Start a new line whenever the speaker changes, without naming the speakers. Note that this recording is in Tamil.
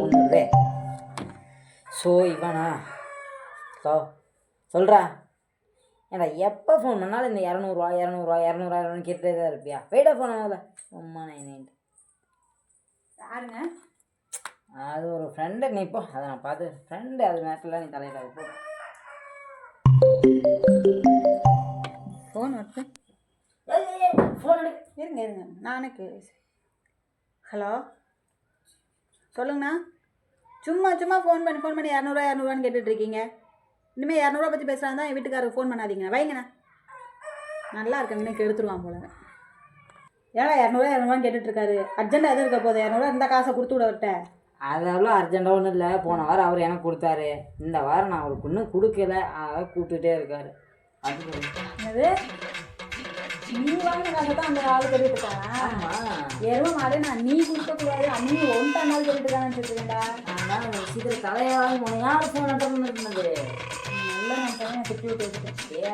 ஒன்று ஸோ இவனா? ஸோ சொல்கிறா ஏன்டா எப்போ ஃபோன் பண்ணாலும் இந்த இரநூறுவா இரநூறுவா இரநூறுவா இரநூறு கேட்டுட்டே தான் இருப்பியா? வெயிட்டா ஃபோன் ஆகல சும்மா நைன்
யாருங்க?
அது ஒரு ஃப்ரெண்டு நீ இப்போ அதை நான் பார்த்து ஃப்ரெண்டு அது நேரத்தில் நீ தலையிட போ
ஃபோன் வருது.
ஃபோன்
இருங்க இருங்க. நானே ஹலோ? சொல்லுங்கண்ணா. சும்மா சும்மா ஃபோன் பண்ணி ஃபோன் பண்ணி இரநூறுவா இரநூறுவான்னு கேட்டுட்டு இருக்கீங்க இனிமேல் இரநூறுவா பற்றி பேசுகிறாங்க தான் என் வீட்டுக்காரருக்கு ஃபோன் பண்ணாதீங்க வைங்கண்ணா. நல்லா இருக்கேன் இன்னைக்கு எடுத்துருவான் போல. ஏன்னா இரநூறுவா இரநூறுவான்னு கேட்டுட்டு இருக்காரு அர்ஜென்ட்டாக எதுவும் இருக்க போகுது இரநூறுவா இந்த காசை கொடுத்து விட விட்ட
அது அவ்வளோ அர்ஜென்ட்டாக ஒன்றும் இல்லை. போன வாரம் அவர் எனக்கு கொடுத்தாரு. இந்த வாரம் நான் அவருக்கு இன்னும் கொடுக்கல. அதை கூப்பிட்டுட்டே இருக்காரு. அது
என்னது? நீ வாங்கின காசை தான் அந்த ஆள் கேட்டுட்டு இருக்காங்க
ஆமாம்
எரும மாடு நான் நீ கொடுக்கக்கூடாது நீ ஒன்றை நாள் கேட்டுட்டு இருக்கான்னு வச்சுருக்கேன்டா
நான் சீக்கிரம் தலையை வாங்கி போனேன் யார் ஃபோன் அட்டன் பண்ணிருந்தது
நல்லா நான் திட்டி விட்டு